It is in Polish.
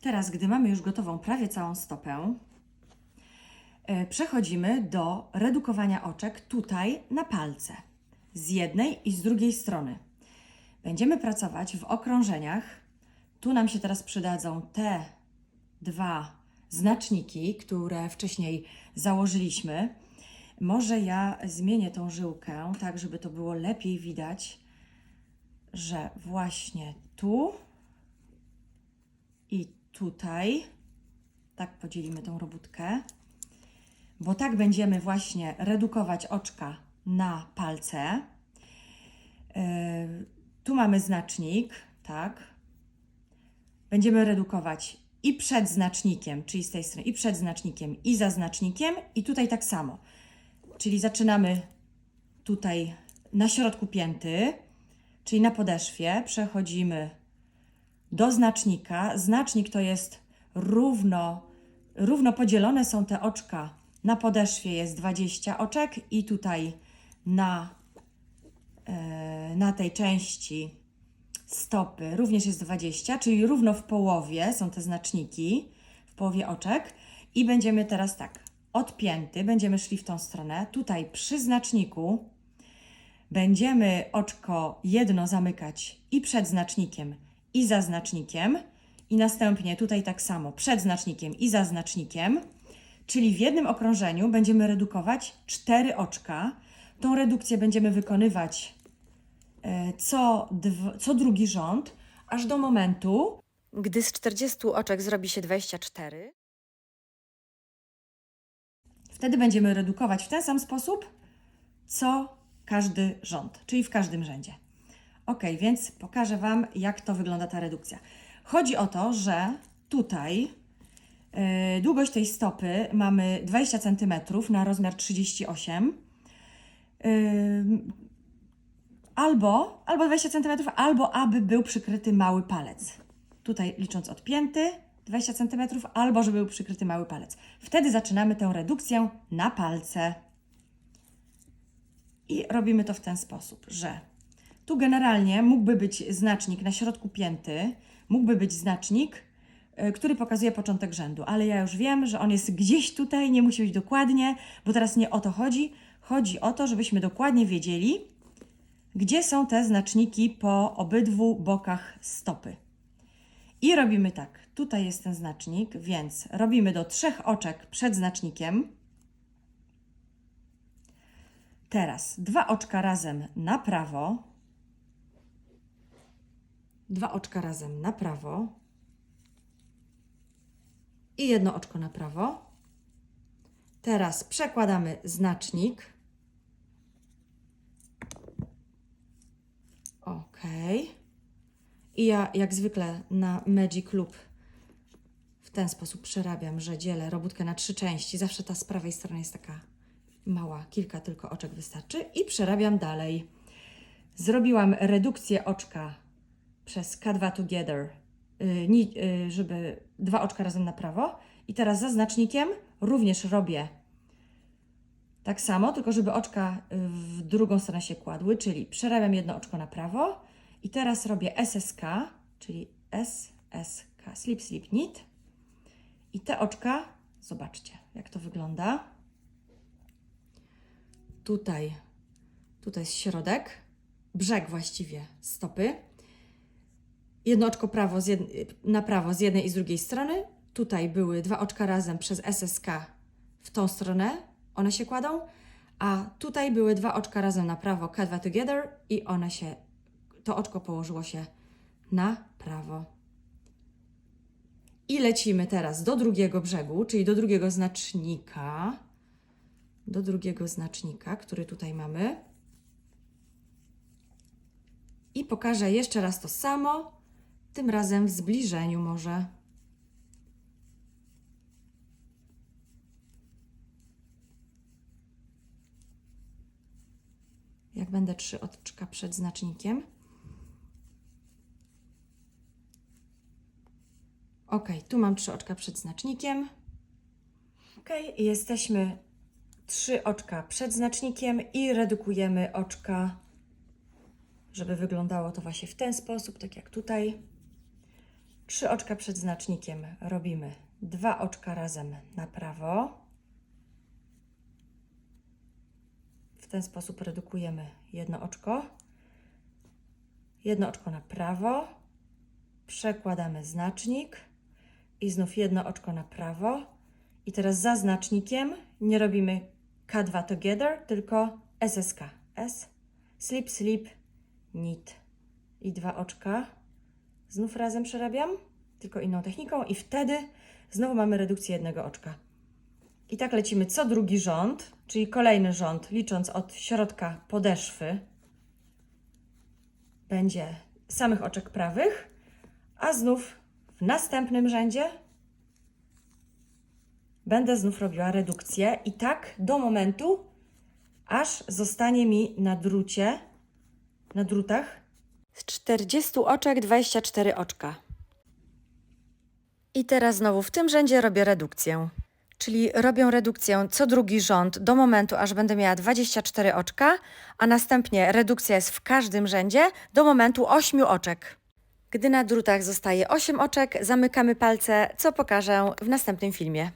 Teraz, gdy mamy już gotową prawie całą stopę, e, przechodzimy do redukowania oczek tutaj na palce. Z jednej i z drugiej strony. Będziemy pracować w okrążeniach. Tu nam się teraz przydadzą te dwa znaczniki, które wcześniej założyliśmy. Może ja zmienię tą żyłkę, tak żeby to było lepiej widać, że właśnie tu i tutaj, tak podzielimy tą robótkę, bo tak będziemy właśnie redukować oczka na palce. Yy, tu mamy znacznik, tak. Będziemy redukować i przed znacznikiem, czyli z tej strony, i przed znacznikiem, i za znacznikiem, i tutaj tak samo. Czyli zaczynamy tutaj na środku pięty, czyli na podeszwie, przechodzimy do znacznika. Znacznik to jest równo, równo podzielone są te oczka. Na podeszwie jest 20 oczek i tutaj na, e, na tej części stopy również jest 20, czyli równo w połowie są te znaczniki, w połowie oczek. I będziemy teraz tak, odpięty, będziemy szli w tą stronę. Tutaj przy znaczniku będziemy oczko jedno zamykać i przed znacznikiem, i za znacznikiem. I następnie tutaj tak samo, przed znacznikiem i za znacznikiem. Czyli w jednym okrążeniu będziemy redukować cztery oczka. Tą redukcję będziemy wykonywać e, co, co drugi rząd, aż do momentu, Gdy z 40 oczek zrobi się 24, Wtedy będziemy redukować w ten sam sposób, co każdy rząd, czyli w każdym rzędzie. Ok, więc pokażę Wam, jak to wygląda ta redukcja. Chodzi o to, że tutaj yy, długość tej stopy mamy 20 cm na rozmiar 38. Yy, albo, albo 20 cm, albo aby był przykryty mały palec. Tutaj licząc odpięty 20 cm, albo żeby był przykryty mały palec. Wtedy zaczynamy tę redukcję na palce. I robimy to w ten sposób, że tu generalnie mógłby być znacznik na środku pięty, mógłby być znacznik, y, który pokazuje początek rzędu, ale ja już wiem, że on jest gdzieś tutaj, nie musi być dokładnie, bo teraz nie o to chodzi. Chodzi o to, żebyśmy dokładnie wiedzieli, gdzie są te znaczniki po obydwu bokach stopy. I robimy tak. Tutaj jest ten znacznik, więc robimy do trzech oczek przed znacznikiem. Teraz dwa oczka razem na prawo. Dwa oczka razem na prawo. I jedno oczko na prawo. Teraz przekładamy znacznik. Ok. I ja jak zwykle na Magic Loop w ten sposób przerabiam, że dzielę robótkę na trzy części. Zawsze ta z prawej strony jest taka mała, kilka tylko oczek wystarczy. I przerabiam dalej. Zrobiłam redukcję oczka przez K2 Together, ni- yy, żeby dwa oczka razem na prawo. I teraz za znacznikiem również robię tak samo, tylko żeby oczka y, w drugą stronę się kładły, czyli przerabiam jedno oczko na prawo i teraz robię SSK, czyli SSK, slip, slip, knit. I te oczka, zobaczcie, jak to wygląda. Tutaj, tutaj jest środek, brzeg właściwie stopy. Jedno oczko prawo jed- na prawo z jednej i z drugiej strony. Tutaj były dwa oczka razem przez SSK w tą stronę, one się kładą, a tutaj były dwa oczka razem na prawo, K2 together i one się, to oczko położyło się na prawo. I lecimy teraz do drugiego brzegu, czyli do drugiego znacznika. Do drugiego znacznika, który tutaj mamy. I pokażę jeszcze raz to samo, tym razem w zbliżeniu może. Jak będę trzy oczka przed znacznikiem. Ok, tu mam trzy oczka przed znacznikiem. Ok, jesteśmy trzy oczka przed znacznikiem i redukujemy oczka, żeby wyglądało to właśnie w ten sposób, tak jak tutaj. Trzy oczka przed znacznikiem robimy dwa oczka razem na prawo. W ten sposób redukujemy jedno oczko. Jedno oczko na prawo. Przekładamy znacznik i znów jedno oczko na prawo. I teraz za znacznikiem nie robimy K2 together, tylko SSK. S, slip, slip, knit. I dwa oczka. Znów razem przerabiam, tylko inną techniką? I wtedy znowu mamy redukcję jednego oczka. I tak lecimy. Co drugi rząd, czyli kolejny rząd, licząc od środka podeszwy, będzie samych oczek prawych, a znów w następnym rzędzie będę znów robiła redukcję. I tak do momentu, aż zostanie mi na drucie, na drutach Z 40 oczek 24 oczka. I teraz znowu w tym rzędzie robię redukcję. Czyli robię redukcję co drugi rząd do momentu, aż będę miała 24 oczka, a następnie redukcja jest w każdym rzędzie do momentu 8 oczek. Gdy na drutach zostaje 8 oczek, zamykamy palce, co pokażę w następnym filmie.